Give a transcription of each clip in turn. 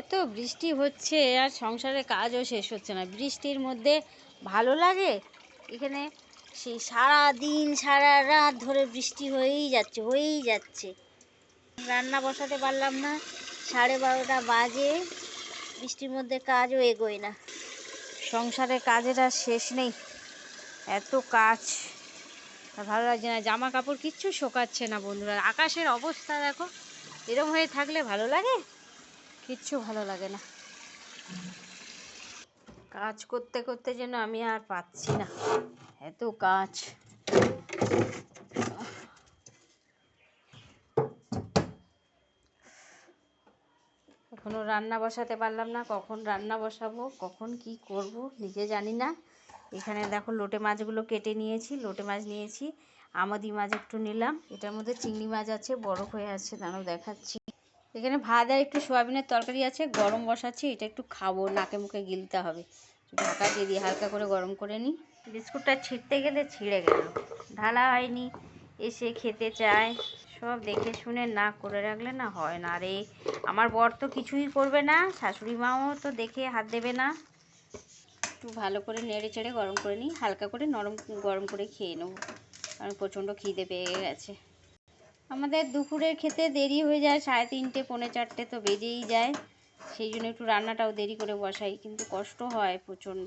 এত বৃষ্টি হচ্ছে আর সংসারে কাজও শেষ হচ্ছে না। বৃষ্টির মধ্যে ভালো লাগে? এখানে সেই সারা দিন সারা রাত ধরে বৃষ্টি হয়েই যাচ্ছে হয়েই যাচ্ছে। রান্না বসাতে পারলাম না, সাড়ে বারোটা বাজে, বৃষ্টির মধ্যে কাজও এগোয় না। সংসারের কাজের আর শেষ নেই, এত কাজ। ভালো লাগছে না, জামা কাপড় কিচ্ছু শোকাচ্ছে না বন্ধুরা। আকাশের অবস্থা দেখো, এরম হয়ে থাকলে ভালো লাগে? কিচ্ছু ভালো লাগে না। কাজ করতে করতে যেন আমি আর পাচ্ছি না। এত কাজ। এখনও রান্না বসাতে পারলাম না, কখন রান্না বসাবো, কখন কি করব নিজে জানি না। এখানে দেখো লোটে মাছগুলো কেটে নিয়েছি, লোটে মাছ নিয়েছি, আমাদি মাছ একটু নিলাম। এটার মধ্যে চিংড়ি মাছ আছে, বরফ হয়ে আছে, দাঁড়াও দেখাচ্ছি। এখানে ভাত আর একটু সোয়াবিনের তরকারি আছে, গরম বসাচ্ছি, এটা একটু খাব, নাকে মুখে গিলতে হবে। ঢাকা দিয়ে দিয়ে হালকা করে গরম করে নিই। বিস্কুটটা ছিঁড়তে গেলে ছিঁড়ে গেল, ঢালা হয়নি, এসে খেতে চায়। সব দেখে শুনে না করে রাখলে না হয় না রে আমার বর তো কিছুই করবে না, শাশুড়ি মাও তো দেখে হাত দেবে না। একটু ভালো করে নেড়ে চেড়ে গরম করে নিই, হালকা করে নরম গরম করে খেয়ে নেব, কারণ প্রচণ্ড খিদে পেয়ে গেছে। আমাদের দুপুরের খেতে দেরি হয়ে যায়, সাড়ে তিনটে, পৌনে চারটে তো বেজেই যায়। সেই জন্য একটু রান্নাটাও দেরি করে বসাই, কিন্তু কষ্ট হয় প্রচণ্ড।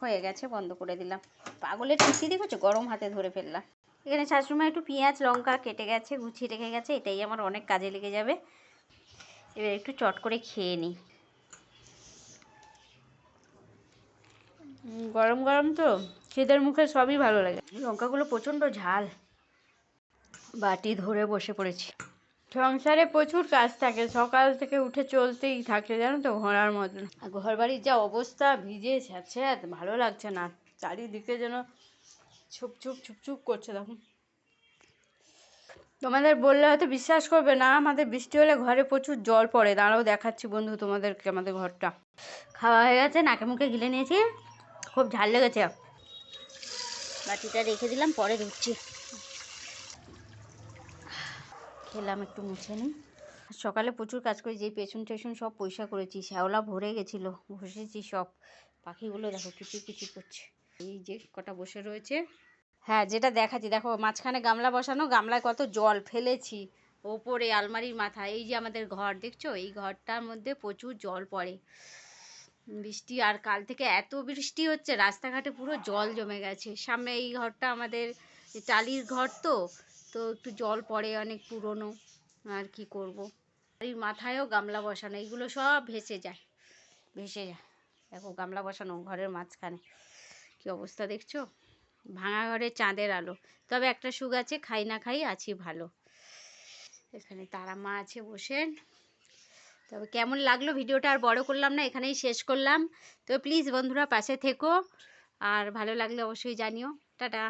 হয়ে গেছে, বন্ধ করে দিলাম। পাগলের ঠিকই দেখেছ? গরম হাতে ধরে ফেললাম এখানে শাশুড়িমা একটু পেঁয়াজ, লঙ্কা কেটে গেছে, গুছিয়ে রেখে গেছে, এটাই আমার অনেক কাজে লেগে যাবে। এবার একটু চট করে খেয়ে নিই। গরম গরম তো, খিদের মুখে সবই ভালো লাগে। লঙ্কাগুলো প্রচণ্ড ঝাল। বাটি ধরে বসে পড়েছি। সংসারে প্রচুর কাজ থাকে সকাল থেকে উঠে চলতেই থাকে জানো তো ঘোড়ার মতন। আর ঘর বাড়ির যা অবস্থা ভিজে স্যাঁতস্যাঁত ভালো লাগছে না। চারিদিকে যেন ছুপ ছুপ ছুপ ছুপ করছে তখন তোমাদের বললে হয়তো বিশ্বাস করবে না আমাদের বৃষ্টি হলে ঘরে প্রচুর জল পড়ে। দাঁড়াও দেখাচ্ছি বন্ধু তোমাদেরকে আমাদের ঘরটা। খাওয়া হয়ে গেছে নাকে মুখে গিলে নিয়েছি খুব ঝাল লেগেছে। বাটিটা রেখে দিলাম পরে ধুচ্ছি খেলাম, একটু মুছে নিই। সকালে প্রচুর কাজ করি যে পেছন টেছন সব পয়সা করেছি, শ্যাওলা ভরে গেছিল, ঘষেছি সব। পাখিগুলো দেখো কিছু কিছু করছে। এই যে কটা বসে রয়েছে। হ্যাঁ যেটা দেখাচ্ছি, দেখো মাঝখানে গামলা বসানো, গামলায় কত জল ফেলেছি, ওপরে আলমারির মাথা এই যে আমাদের ঘর, দেখছ? এই ঘরটার মধ্যে প্রচুর জল পড়ে। বৃষ্টি, আর কাল থেকে এত বৃষ্টি হচ্ছে, রাস্তাঘাটে পুরো জল জমে গেছে। সামনে এই ঘরটা আমাদের টালির ঘর তো তো একটু জল পড়ে অনেক পুরনো, আর কি করব? বাড়ির মাথায়ও গামলা বসানো এইগুলো সব ভেসে যায় ভেসে যায়। দেখো, গামলা বসানো ঘরের মাঝখানে। কি অবস্থা দেখছ? ভাঙা ঘরে চাঁদের আলো। তবে একটা সুখ আছে, খাই না খাই আছি ভালো। এখানে তারা মা আছে বসেন। তবে কেমন লাগল ভিডিওটা? আর বড় করলাম না, এখানেই শেষ করলাম। তো প্লিজ বন্ধুরা, পাশে থেকো। আর ভালো লাগলে অবশ্যই জানিও। টাটা।